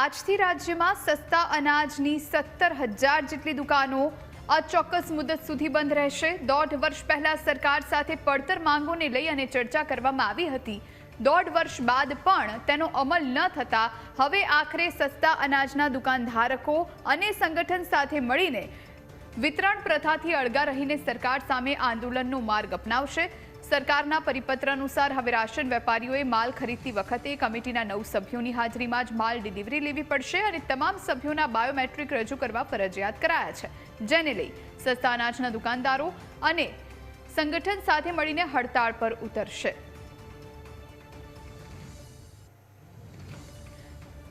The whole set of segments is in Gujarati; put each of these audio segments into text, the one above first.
આજથી રાજ્યમાં સસ્તા અનાજની સત્તર હજાર જેટલી દુકાનો અચોક્કસ મુદત સુધી બંધ રહેશે. દોઢ વર્ષ પહેલા સરકાર સાથે પડતર માંગોને લઈ અને ચર્ચા કરવામાં આવી હતી. દોઢ વર્ષ બાદ પણ તેનો અમલ ન થતા હવે આખરે સસ્તા અનાજના દુકાનધારકો અને સંગઠન સાથે મળીને વિતરણ પ્રથાથી અળગા રહીને સરકાર સામે આંદોલનનો માર્ગ અપનાવશે. સરકારના પરિપત્ર અનુસાર હવે રાશન વેપારીઓએ માલ ખરીદતી વખતે કમિટીના નવ સભ્યોની હાજરીમાં જ માલ ડિલિવરી લેવી પડશે અને તમામ સભ્યોના બાયોમેટ્રિક રજૂ કરવા ફરજિયાત કરાયા છે. જેને લઈ સસ્તા અનાજના દુકાનદારો અને સંગઠન સાથે મળીને હડતાળ પર ઉતરશે.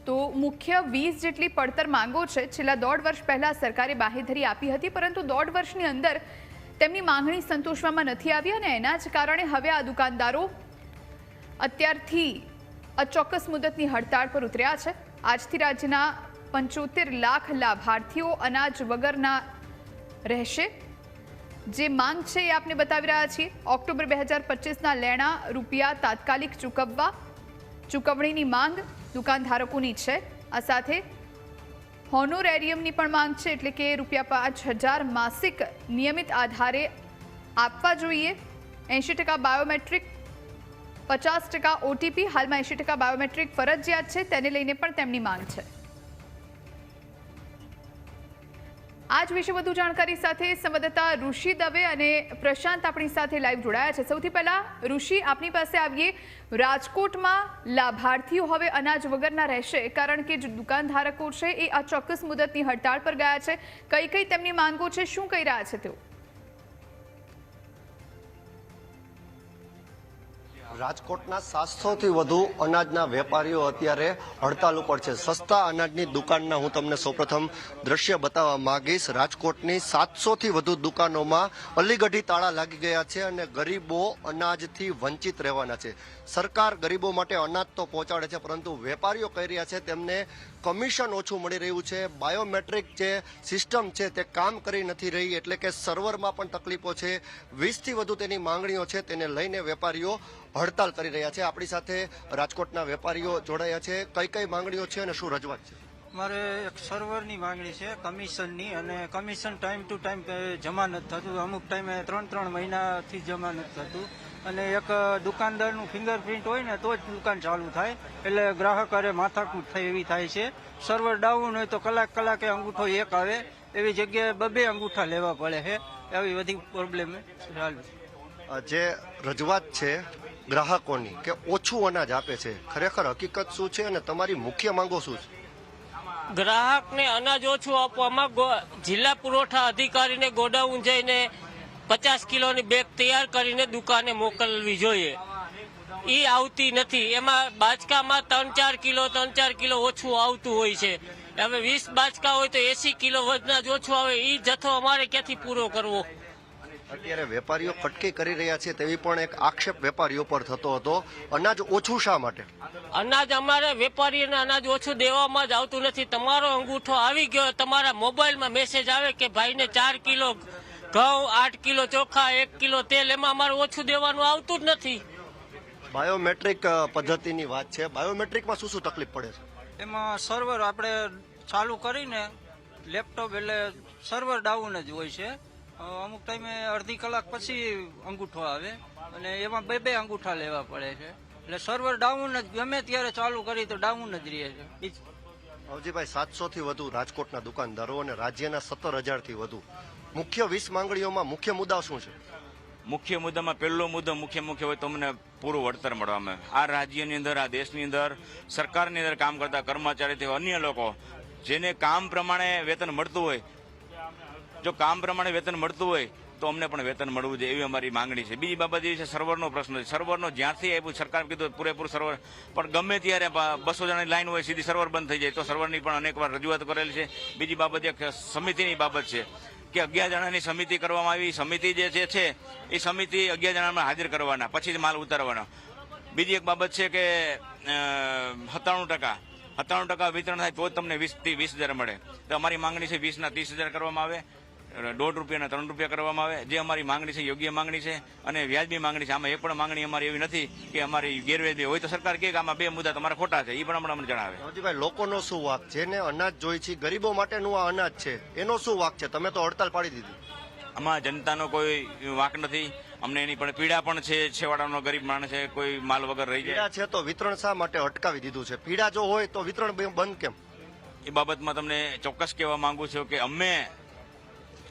તો મુખ્ય વીસ જેટલી પડતર માંગો છે. છેલ્લા દોઢ વર્ષ પહેલા સરકારે બાહેધરી આપી હતી, પરંતુ દોઢ વર્ષની અંદર તેમની માંગણી સંતોષવામાં નથી આવી અને એના જ કારણે હવે આ દુકાનદારો અત્યારથી અચોક્કસ મુદતની હડતાળ પર ઉતર્યા છે. આજથી રાજ્યના પંચોતેર લાખ લાભાર્થીઓ અનાજ વગરના રહેશે. જે માંગ છે એ આપને બતાવી રહ્યા છીએ. ઓક્ટોબર બે હજાર પચીસના લેણા રૂપિયા તાત્કાલિક ચૂકવવા ચૂકવણીની માંગ દુકાનધારકોની છે. આ સાથે હોનોરેરિયમની પણ માંગ છે એટલે કે રૂપિયા પાંચ હજાર માસિક નિયમિત આધારે આપવા જોઈએ. એંશી ટકા બાયોમેટ્રિક, પચાસ ટકા ઓટીપી, હાલમાં એંશી ટકા બાયોમેટ્રિક ફરજિયાત છે, તેને લઈને પણ તેમની માંગ છે. આજ વિશે વધુ જાણકારી સાથે સંવાદદાતા ઋષિ દવે અને પ્રશાંત આપણી સાથે લાઈવ જોડાયા છે. સૌથી પહેલા ઋષિ, આપની પાસે આવીએ. રાજકોટમાં લાભાર્થીઓ હવે અનાજ વગરના રહેશે, કારણ કે જે દુકાનધારકો છે એ આ ચોક્કસ મુદતની હડતાળ પર ગયા છે. કઈ કઈ તેમની માંગો છે, શું કહી રહ્યા છે તેઓ? રાજકોટના સાતસોથી વધુ અનાજના વેપારીઓ અત્યારે હડતાલ ઉપર છે. સસ્તા અનાજની દુકાનના હું તમને સૌપ્રથમ દ્રશ્ય બતાવવા માંગીશ. રાજકોટની સાતસોથી વધુ દુકાનોમાં અલીગઢી તાળા લાગી ગયા છે અને ગરીબો અનાજથી વંચિત રહેવાના છે. સરકાર ગરીબો માટે અનાજ તો પહોંચાડે છે, પરંતુ વેપારીઓ કહી રહ્યા છે તેમને કમિશન ઓછું મળી રહ્યું છે. બાયોમેટ્રિક જે સિસ્ટમ છે તે કામ કરી નથી રહી, એટલે કે સર્વરમાં પણ તકલીફો છે. વીસથી વધુ તેની માંગણીઓ છે, તેને લઈને વેપારીઓ હડતાલ કરી રહ્યા છે. આપણી સાથે રાજકોટના વેપારીઓ જોડાયા છે. કઈ કઈ માંગણીઓ છે અને શું રજૂઆત છે? મારે એક સર્વરની માંગણી છે કમિશનની અને કમિશન ટાઈમ ટુ ટાઈમ જમા નથી થતું. અમુક ટાઈમે ત્રણ ત્રણ મહિનાથી જમા નથી થતું. અને એક દુકાનદારનું ફિંગરપ્રિન્ટ હોય ને તો જ દુકાન ચાલુ થાય. એટલે ગ્રાહક અરે માથાકૂટ થાય એવી થાય છે. સર્વર ડાઉન હોય તો કલાક કલાકે અંગૂઠો એક આવે. એવી જગ્યાએ બબે અંગૂઠા લેવા પડે છે. એવી બધી પ્રોબ્લેમ ચાલુ જે રજૂઆત છે ગ્રાહકોની કે ઓછું અનાજ આપે છે. ખરેખર હકીકત શું છે અને તમારી મુખ્ય માંગો શું છે? ગ્રાહકને અનાજ ઓછું આપવામાં જિલ્લા પુરવઠા અધિકારીને ગોડાઉન જઈને પચાસ કિલોની બેગ તૈયાર કરીને દુકાને મોકલવી જોઈએ. એ આવતી નથી. એમાં બાચકામાં ત્રણ ચાર કિલો, ત્રણ ચાર કિલો ઓછું આવતું હોય છે. હવે વીસ બાચકા હોય તો એસી કિલો વજના જ ઓછું આવે. એ જથ્થો અમારે ક્યાંથી પૂરો કરવો? અત્યારે વેપારીઓ કટકી કરી રહ્યા છે તેવી પણ એક આક્ષેપ વેપારીઓ પર થતો હતો. અનાજ ઓછું શા માટે? અનાજ અમારે વેપારીઓને અનાજ ઓછું દેવામાં જ આવતું નથી. તમારો અંગૂઠો આવી ગયો તમારા મોબાઈલમાં મેસેજ આવે કે ભાઈને ચાર કિલો ઘઉં આઠ કિલો ચોખા એક કિલો તેલ એમાં અમારે ઓછું દેવાનું આવતું જ નથી. બાયોમેટ્રિક પદ્ધતિની વાત છે. બાયોમેટ્રિકમાં શું શું તકલીફ પડે છે? એમાં સર્વર આપણે ચાલુ કરીને લેપટોપ એટલે સર્વર ડાઉન જ હોય છે. અમુક ટાઈમે અડધી કલાક પછી અંગૂઠો આવે અને એમાં બે બે અંગૂઠા લેવા પડે છે. એટલે સર્વર ડાઉન જ ગમે ત્યારે ચાલુ કરી તો ડાઉન જ રહે છે. અવજીભાઈ સાતસો થી વધુ રાજકોટના દુકાનદારો અને રાજ્યના સત્તર હજારથી વધુ. મુખ્ય વીસ માંગણીઓમાં મુખ્ય મુદ્દા શું છે? મુખ્ય મુદ્દામાં પહેલો મુદ્દો મુખ્ય મુખ્ય હોય તો અમને પૂરું વળતર મળવામાં આ રાજ્યની અંદર આ દેશની અંદર સરકારની અંદર કામ કરતા કર્મચારીથી અન્ય લોકો જેને કામ પ્રમાણે વેતન મળતું હોય જો કામ પ્રમાણે વેતન મળતું હોય, તો અમને પણ વેતન મળવું જોઈએ એવી અમારી માંગણી છે. બીજી બાબત એ છે, સર્વરનો પ્રશ્ન છે. સર્વરનો જ્યાંથી આપ્યું, સરકાર કીધું પૂરેપૂરું સર્વર. પણ ગમે ત્યારે બસો જણાની લાઈન હોય, સીધી સર્વર બંધ થઈ જાય, તો સર્વરની પણ અનેકવાર રજૂઆત કરેલી છે. બીજી બાબત એક સમિતિની બાબત છે કે અગિયાર જણાની સમિતિ કરવામાં આવી. સમિતિ જે છે એ સમિતિ અગિયાર જણામાં હાજર કરવાના, પછી જ માલ ઉતારવાનો. બીજી એક બાબત છે કે સત્તાણું ટકા. સત્તાણું ટકા વિતરણ થાય તો જ તમને વીસથી વીસ હજાર મળે. તો અમારી માંગણી છે વીસના ત્રીસ હજાર કરવામાં આવે. દોઢ રૂપિયાના ત્રણ રૂપિયા કરવામાં આવે. જે અમારી માંગણી છે યોગ્ય માંગણી છે અને વ્યાજબી માંગણી છે. આમાં એક પણ માંગણી અમારી એવી નથી કે અમારી ગેરવ્યાજબી હોય તો સરકાર કહે કે આમાં બે મુદ્દા તમારા ખોટા છે. એ પણ અમને અમને જણાવે. હજીભાઈ લોકોનો શું વાક જેને અનાજ જોઈ છે ગરીબો માટેનું આ અનાજ છે. એનો શું વાક છે? તમે તો હડતાલ પાડી દીધી. આમાં જનતાનો કોઈ વાંક નથી. અમને એની પણ પીડા પણ છે. છેવાડાનો ગરીબ માણસ છે કોઈ માલ વગર રહી જાય. છે તો વિતરણ શા માટે અટકાવી દીધું છે? પીડા જો હોય તો વિતરણ બંધ કેમ? એ બાબતમાં તમને ચોક્કસ કહેવા માંગુ છું કે અમે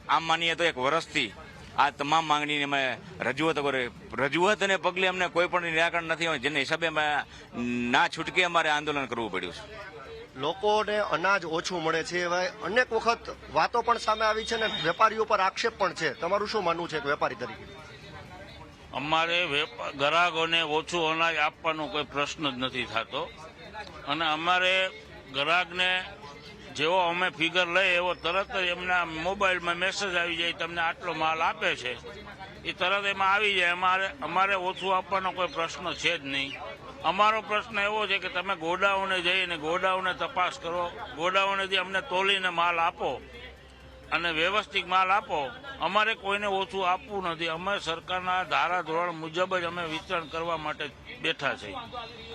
આમ માનીએ તો એક વર્ષથી આ તમામ માંગણીની અમે રજૂઆત કરી રજૂઆતને પગલે અમને કોઈ પણ નિરાકરણ નથી હોય જેને હિસાબે અમે ના છૂટકે અમારે આંદોલન કરવું પડ્યું છે. લોકોને અનાજ ઓછું મળે છે એવા અનેક વખત વાતો પણ સામે આવી છે ને વેપારીઓ પર આક્ષેપ પણ છે. તમારું શું માનવું છે એક વેપારી તરીકે? અમારે ગ્રાહકોને ઓછું અનાજ આપવાનો કોઈ પ્રશ્ન જ નથી થતો. અને અમારે ગ્રાહકને જેવો અમે ફિગર લઈએ એવો તરત જ એમના મોબાઈલમાં મેસેજ આવી જાય, તમને આટલો માલ આપે છે. એ તરત એમાં આવી જાય. અમારે અમારે ઓછું આપવાનો કોઈ પ્રશ્ન છે જ નહીં. અમારો પ્રશ્ન એવો છે કે તમે ગોડાઉને જઈને ગોડાઉને તપાસ કરો. ગોડાઉનેથી અમને તોલીને માલ આપો. અને વ્યવસ્થિત માલ આપો. અમારે કોઈને ઓછું આપવું નથી. અમે સરકારના ધારા ધોરણ મુજબ જ અમે વિતરણ કરવા માટે બેઠા છીએ.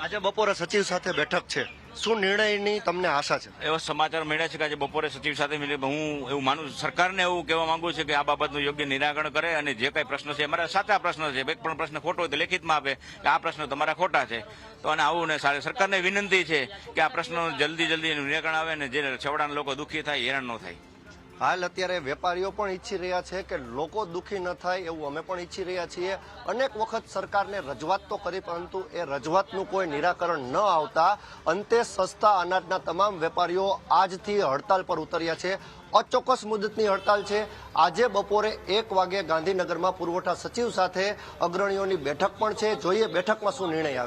આજે બપોરે સચિવ સાથે બેઠક છે. શું નિર્ણયની તમને આશા છે? એવા સમાચાર મળ્યા છે કે આજે બપોરે સચિવ સાથે મિલી હું એવું માનું છું, સરકારને એવું કહેવા માંગુ છું કે આ બાબતનું યોગ્ય નિરાકરણ કરે અને જે કાંઈ પ્રશ્ન છે અમારા સાચા પ્રશ્ન છે. એક પણ પ્રશ્ન ખોટો હોય તો લેખિતમાં આપે કે આ પ્રશ્ન તમારા ખોટા છે. તો અને આવું ને સારી સરકારને વિનંતી છે કે આ પ્રશ્નો જલ્દી જલ્દી નિરાકરણ આવે ને જે છેવડાના લોકો દુઃખી થાય હેરાન ન થાય. હાલ અત્યારે વેપારીઓ પણ ઈચ્છી રહ્યા છે કે લોકો દુઃખી ન થાય એવું અમે પણ ઈચ્છી રહ્યા છીએ. અનેક વખત સરકારને રજૂઆત તો કરી, પરંતુ એ રજૂઆતનું કોઈ નિરાકરણ ન આવતા અંતે સસ્તા અનાજના તમામ વેપારીઓ આજથી હડતાલ પર ઉતર્યા છે. અચોક્કસ મુદતની હડતાલ છે. આજે બપોરે એક વાગે ગાંધીનગરમાં પુરવઠા સચિવ સાથે અગ્રણીઓની બેઠક પણ છે. જોઈએ બેઠકમાં શું નિર્ણય આવે.